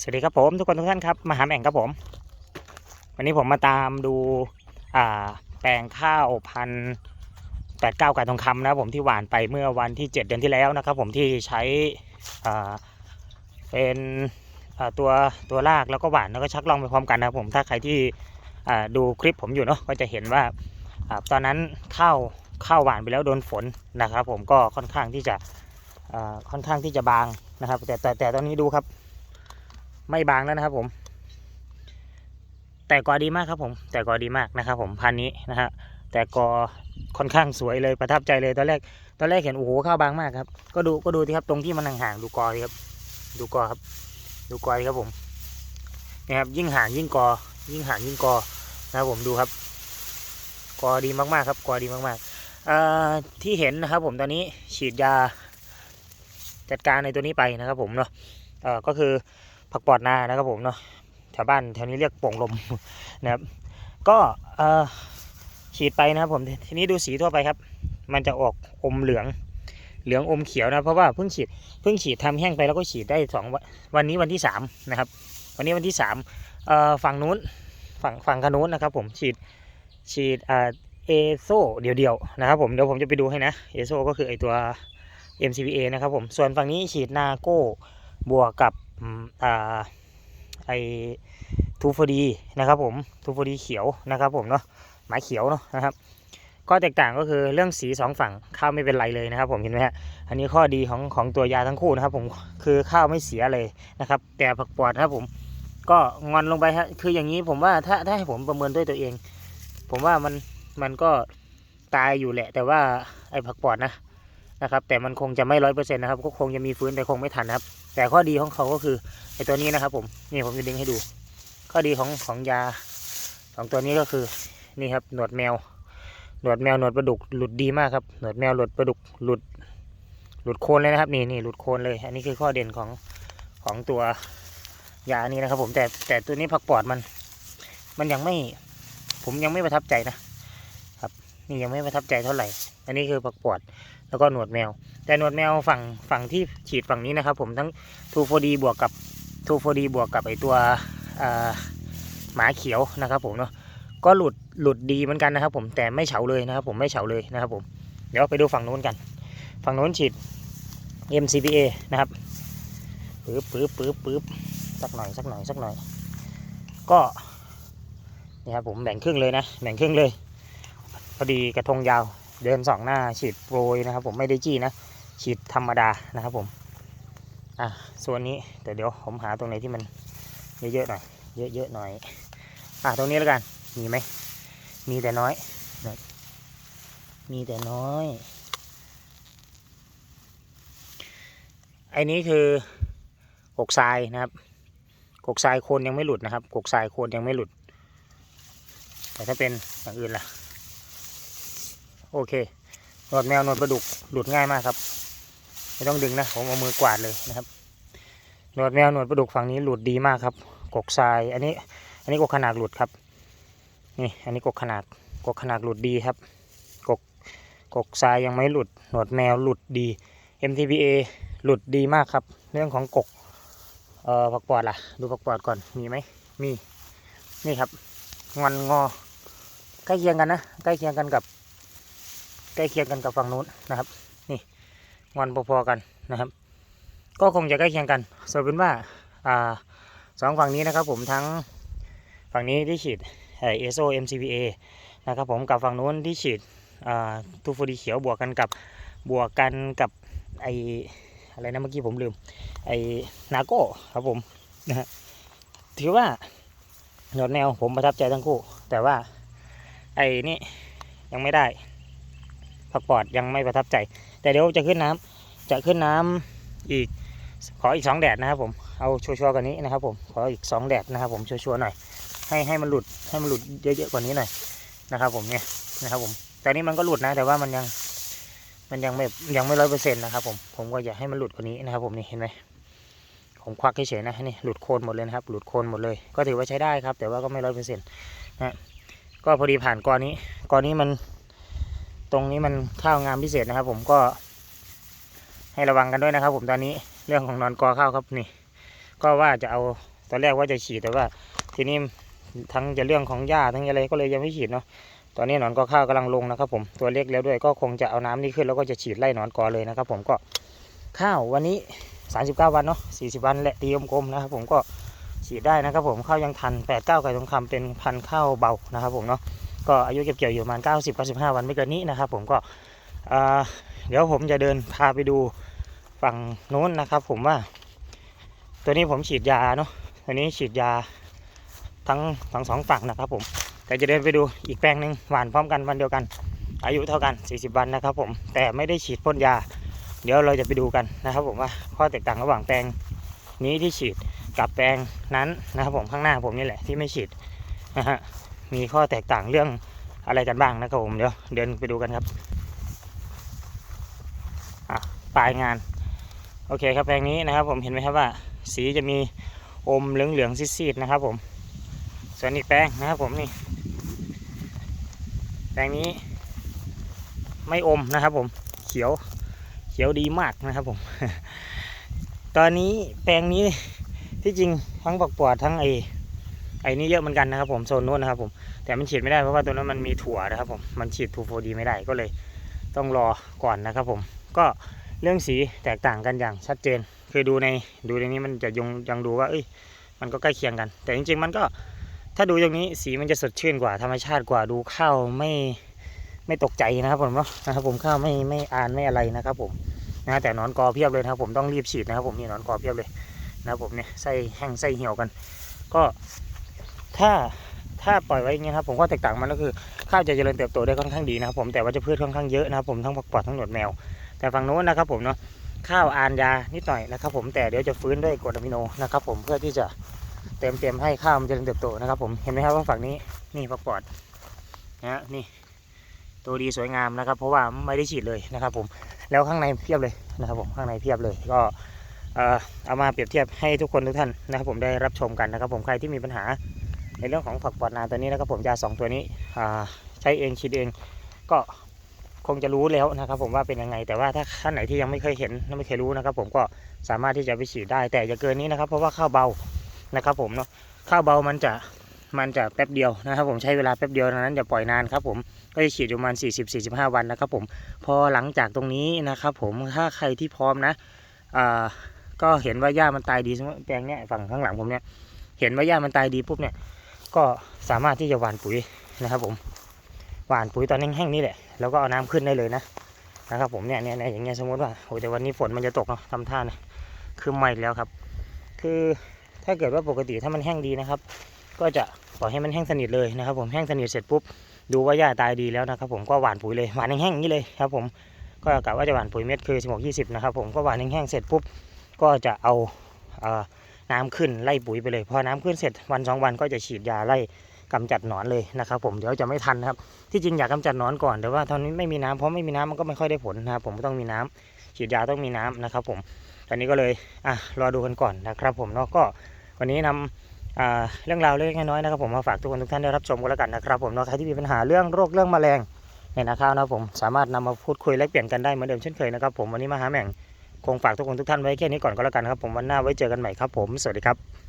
สวัสดีครับผมทุกคนทุกท่านครับมาหาแหม่งครับผม วันนี้ผมมาตามดูแปลงข้าวพันแปดเก้าไก่ทองคำนะผมที่หวานไปเมื่อวันที่7เดือนที่แล้วนะครับผมที่ใช้เป็นตัวตัวรากแล้วก็หวานแล้วก็ชักลองไปพร้อมกันนะครับผมถ้าใครที่ดูคลิปผมอยู่เนาะก็จะเห็นว่าอตอนนั้นข้าวข้าวหวานไปแล้วโดนฝนนะครับผมก็ค่อนข้างที่จะค่อนข้างที่จะบางนะครับแต่แต่แต่ตอนนี้ดูครับ ไม่บางแล้วนะครับผม แต่กอดีมากครับผม แต่กอดีมากนะครับ ผมพันนี้นะฮะแต่กอค่อนข้างสวยเลยประทับใจเลยตอนแรกตอนแรกเห็นโอ้โหข้าวบางมากครับ ก็ดูก็ดูที่ครับตรงที่มันห่างๆดูกอครับ ดูกอครับ ดูกอครับผมนี่ครับยิ่งห่างยิ่งกอ ยิ่งห่างยิ่งกอนะครับผมดูครับ กอดีมากๆครับ กอดีมากๆที่เห็นนะครับ ผมตอนนี้ฉีดยาจัดการในตัวนี้ไปนะครับ ผมเนาะก็คือ ผักปอดนานะครับผมเนาะแถวบ้านแถวนี้เรียกโป่งลมนะครับ ก็เอ่อฉีดไปนะครับผมทีนี้ดูสีทั่วไปครับ มันจะออกอมเหลืองเหลืองอมเขียวนะเพราะว่าเพิ่งฉีดเพิ่งฉีดทำแห้งไปแล้วก็ฉีดได้สองวันนี้วันที่สามนะครับ วันนี้วันที่สามฝั่งนู้นฝั่งฝั่งขนู้นนะครับ ผมฉีดฉีดเอโซเดียวๆนะครับผมเดี๋ยวผมจะไปดูให้นะเอโซก็คือไอตัว MCPA นะครับผมส่วนฝั่งนี้ฉีดนาโก้บวกกับ อ่าไอทูฟดีนะครับผมทูฟดีเขียวนะครับผมเนาะหมายเขียวเนาะนะครับก็แตกต่างก็คือเรื่องสีสองฝั่งข้าวไม่เป็นไรเลยนะครับ ผมเห็นไหมฮะอันนี้ข้อดีของของตัวยาทั้งคู่นะครับ ผมคือข้าวไม่เสียเลยนะครับ แต่ผักปอดนะครับผมก็งอนลงไปฮะคืออย่างนี้ผมว่าถ้าถ้าให้ผมประเมินด้วยตัวเอง ผมว่ามันมันก็ตายอยู่แหละ แต่ว่าไอ้ผักปอดนะ นะครับ แต่มันคงจะไม่ร้อยเปอร์เซ็นต์นะครับ ก็คงจะมีฟื้นแต่คงไม่ทันนะครับ แต่ข้อดีของเขาก็คือไอตัวนี้นะครับ ผมนี่ผมจะดึงให้ดู ข้อดีของของยาสองตัวนี้ก็คือนี่ครับหนวดแมว หนวดแมวหนวดปลาดุกหลุดดีมากครับหนวดแมวหลุดปลาดุกหลุดหลุดโคนเลยนะครับนี่นี่หลุดโคนเลย อันนี้คือข้อเด่นของของตัวยานี้นะครับ ผมแต่แต่ตัวนี้ผักปอดมัน มันยังไม่ ผมยังไม่ประทับใจนะครับ นี่ยังไม่ประทับใจเท่าไหร่ อันนี้คือผักปอดแล้วก็หนวดแมว แต่หนวดแมวฝั่งฝั่งที่ฉีดฝั่งนี้นะครับ ผมทั้งทูโฟดีบวกกับทูโฟดีบวกกับไอตัวหมาเขียวนะครับ ผมเนาะก็หลุดหลุดดีเหมือนกันนะครับ ผมแต่ไม่เฉาเลยนะครับ ผมไม่เฉาเลยนะครับ ผมเดี๋ยวไปดูฝั่งนู้นกัน ฝั่งนู้นฉีด MCPA นะครับปึ๊บปึ๊บปึ๊บปึ๊บสักหน่อยสักหน่อยสักหน่อย ก็นี่ครับผมแบ่งครึ่งเลยนะแบ่งครึ่งเลยพอดีกระทงยาว เดินสองหน้าฉีดโปรยนะครับ ผมไม่ได้จี้นะฉีดธรรมดานะครับผมอะส่วนนี้แต่เดี๋ยวผมหาตรงไหนที่มันเยอะๆหน่อยเยอะๆหน่อยอะตรงนี้แล้วกันมีไหมมีแต่น้อยมีแต่น้อยไอ้นี้คือกกทรายนะครับกกทรายโคนยังไม่หลุดนะครับกกทรายโคนยังไม่หลุด แต่ถ้าเป็นอย่างอื่นล่ะ โอเคหนวดแมวหนวดปลาดุกหลุดง่ายมากครับ ไม่ต้องดึงนะผมเอามือกวาดเลยนะครับหนวดแมวหนวดปลาดุกฝั่งนี้หลุดดีมากครับ กกทราย อันนี้ อันนี้กกขนาดหลุดครับ นี่ อันนี้กกขนาดกกขนาดหลุดดีครับ กกกกทรายยังไม่หลุด หนวดแมวหลุดดี MTPA หลุดดีมากครับ เรื่องของกก เอ่อผักปอดล่ะ ดูผักปอดก่อน มีไหม มี นี่ครับ งอนงอ ใกล้เคียงกันนะ ใกล้เคียงกันกับ ใกล้เคียงกันกับฝั่งนู้นนะครับ นี่งอนพอๆกันนะครับ ก็คงจะใกล้เคียงกันสรุปเป็นว่าอ่าสองฝั่งนี้นะครับผมทั้งฝั่งนี้ที่ฉีดเอโซ MCPA นะครับผมกับฝั่งนู้นที่ฉีดทูฟูดีเขียวบวกกันกับบวกกันกับไออะไรนะเมื่อกี้ผมลืมไอนาโก้ครับผมนะฮะถือว่าหนดแนวผมประทับใจทั้งคู่ แต่ว่าไอนี่ยังไม่ได้ ผักปอดยังไม่ประทับใจ แต่เดี๋ยวจะขึ้นน้ำจะขึ้นน้ำอีกขออีกสองแดดนะครับผมเอาชัวร์ๆกว่านี้นะครับผมขออีกสองแดดนะครับผมชัวร์ๆหน่อย ให้ให้มันหลุดให้มันหลุดเยอะๆกว่านี้หน่อยนะครับ ผมเนี่ยนะครับผมแต่นี้มันก็หลุดนะ แต่ว่ามันยังมันยังไม่ยังไม่ร้อยเปอร์เซ็นต์นะครับผมผมก็อยากให้มันหลุดกว่านี้นะครับผมนี่เห็นไหมผมควักเฉยๆนะนี่หลุดโคนหมดเลยนะครับหลุดโคนหมดเลย ก็ถือว่าใช้ได้ครับ แต่ว่าก็ไม่ร้อยเปอร์เซ็นต์นะก็พอดีผ่านกอนี้กอนี้มัน ตรงนี้มันข้าวงามพิเศษนะครับ ผมก็ให้ระวังกันด้วยนะครับ ผมตอนนี้เรื่องของนอนกอข้าวครับนี่ ก็ว่าจะเอาตอนแรกว่าจะฉีดแต่ว่า ทีนี้ทั้งจะเรื่องของหญ้าทั้งอะไรก็เลยยังไม่ฉีดเนาะตอนนี้หนอนกอข้าวกำลังลงนะครับ ผมตัวเล็กแล้วด้วยก็คงจะเอาน้ำนี่ขึ้นแล้วก็จะฉีดไล่หนอนกอเลยนะครับ ผมก็ข้าววันนี้ 39 วันเนาะ40 วันแหละตีกลมๆนะครับ ผมก็ฉีดได้นะครับ ผมข้าวยังทัน 8 9ไก่ทองคำเป็นพันข้าวเบานะครับ ผมเนาะ ก็อายุเก็บเกี่ยวอยู่ประมาณ 90 95 วันไม่เกินนี้นะครับ ผมก็เดี๋ยวผมจะเดินพาไปดูฝั่งโน้นนะครับ ผมว่า ตัวนี้ผมฉีดยาเนาะตัวนี้ฉีดยาทั้งทั้งสองฝั่งนะครับ ผมแต่จะเดินไปดูอีกแปลงหนึ่งหวานพร้อมกันวันเดียวกัน อายุเท่ากัน 40 วันนะครับ ผมแต่ไม่ได้ฉีดพ่นยา เดี๋ยวเราจะไปดูกันนะครับ ผมว่าข้อแตกต่างระหว่างแปลงนี้ที่ฉีดกับแปลงนั้นนะครับ ผมข้างหน้าผมนี่แหละที่ไม่ฉีดนะฮะ มีข้อแตกต่างเรื่องอะไรกันบ้างนะครับผมเดี๋ยวเดินไปดูกันครับอะปลายงาน โอเคครับแปลงนี้นะครับ ผมเห็นไหมครับว่า สีจะมีอมเหลืองๆซีดๆนะครับ ผม ส่วนอีกแปลงนะครับผมนี่ แปลงนี้ไม่อมนะครับ ผมเขียวเขียวดีมากนะครับผม ตอนนี้แปลงนี้ที่จริงทั้งปักปอดทั้งไอ อ้นี่เยอะเหมือนกันนะครับผมโซนนู้นนะครับผมแต่มันฉีดไม่ได้เพราะว่าตัวนั้นมันมีถั่วนะครับผมมันฉีดทูโฟดีไม่ได้ก็เลย ต้องรอก่อนนะครับผมก็เรื่องสีแตกต่างกันอย่างชัดเจน คือดูในดูในนี้มันจะยังยังดูว่าเอ้ยมันก็ใกล้เคียงกัน แต่จริงๆมันก็ถ้าดูอย่างนี้สีมันจะสดชื่นกว่าธรรมชาติกว่าดูข้าวไม่ไม่ตกใจนะครับผมเนาะนะครับผมข้าวไม่ไม่อ่านไม่อะไรนะครับผมนะแต่หนอนกอเพียบเลยนะครับผมต้องรีบฉีดนะครับผมนี่หนอนกอเพียบเลยนะครับผมเนี่ยไส้แห้งไส้เหี่ยวกัน ก็ ถ้าถ้าปล่อยไว้อย่างเงี้ยครับผมก็แตกต่างมันก็คือข้าวจะเจริญเติบโตได้ค่อนข้างดีนะครับผมแต่ว่าจะพืชค่อนข้างเยอะนะครับผมทั้งผักปอดทั้งหนวดแมว แต่ฝั่งโน้นนะครับผมเนาะข้าวอ่านยานิดหน่อยนะครับผมแต่เดี๋ยวจะฟื้นด้วยกรดอะมิโนนะครับผมเพื่อที่จะเต็มเต็มให้ข้าวมันเจริญเติบโตนะครับผมเห็นไหมครับว่าฝั่งนี้นี่ผักปอดนะฮะนี่ตัวดีสวยงามนะครับ เพราะว่าไม่ได้ฉีดเลยนะครับผมแล้วข้างในเพียบเลยนะครับผมข้างในเพียบเลยก็เอ่อเอามาเปรียบเทียบให้ทุกคนทุกท่านนะครับผมได้รับชมกันนะครับผมใครที่มีปัญหา ในเรื่องของผักปอดนาตัวนี้นะครับผมยาสองตัวนี้ใช้เองฉีดเองก็คงจะรู้แล้วนะครับผมว่าเป็นยังไง แต่ว่าถ้าท่านไหนที่ยังไม่เคยเห็นไม่เคยรู้นะครับ ผมก็สามารถที่จะไปฉีดได้ แต่อย่าเกินนี้นะครับ เพราะว่าข้าวเบานะครับ ผมเนาะข้าวเบามันจะมันจะแป๊บเดียวนะครับ ผมใช้เวลาแป๊บเดียวดังนั้นอย่าปล่อยนานครับผมก็จะฉีดอยู่ประมาณ 40-45 วันนะครับ ผมพอหลังจากตรงนี้นะครับ ผมถ้าใครที่พร้อมนะก็เห็นว่าหญ้ามันตายดีสมมติแปลงเนี้ยฝั่งข้างหลังผมเนี่ยเห็นว่าหญ้ามันตายดีปุ๊บเนี่ย ก็สามารถที่จะหว่านปุ๋ยนะครับ ผมหว่านปุ๋ยตอนแห้งๆนี่แหละ แล้วก็เอาน้ำขึ้นได้เลยนะนะครับ ผมเนี่ยเนี่ยอย่างเงี้ยสมมติว่าโอ้แต่วันนี้ฝนมันจะตกเนาะทำท่านะคือไม่แล้วครับ คือถ้าเกิดว่าปกติถ้ามันแห้งดีนะครับ ก็จะปล่อยให้มันแห้งสนิทเลยนะครับ ผมแห้งสนิทเสร็จปุ๊บดูว่าหญ้าตายดีแล้วนะครับ ผมก็หว่านปุ๋ยเลยหว่านแห้งๆนี้เลยครับ ผมก็กะว่าจะหว่านปุ๋ยเม็ดคือ16 20นะครับ ผมก็หว่านแห้งๆเสร็จปุ๊บก็จะเอาอ่อ น้ำขึ้นไล่ปุ๋ยไปเลย พอน้ำขึ้นเสร็จวันสองวันก็จะฉีดยาไล่กำจัดหนอนเลยนะครับ ผมเดี๋ยวจะไม่ทันครับ ที่จริงอยากกำจัดหนอนก่อนแต่ว่าตอนนี้ไม่มีน้ำเพราะไม่มีน้ำมันก็ไม่ค่อยได้ผลนะครับ ผมต้องมีน้ำฉีดยาต้องมีน้ำนะครับ ผมตอนนี้ก็เลยอะรอดูกันก่อนนะครับ ผมเนาะก็วันนี้นำอ่าเรื่องราวเล็กน้อยนะครับผมมาฝากทุกคนทุกท่านได้รับชมกันแล้วกันนะครับผมเนาะใครที่มีปัญหาเรื่องโรคเรื่องแมลงในนาข้าวนะครับผมสามารถนำมาพูดคุยแลกเปลี่ยนกันได้เหมือนเดิมเช่นเคยนะครับผมวันนี้มาหาแหม่ง คงฝากทุกคนทุกท่านไว้แค่นี้ก่อนก็แล้วกันครับ ผมวันหน้าไว้เจอกันใหม่ครับผม สวัสดีครับ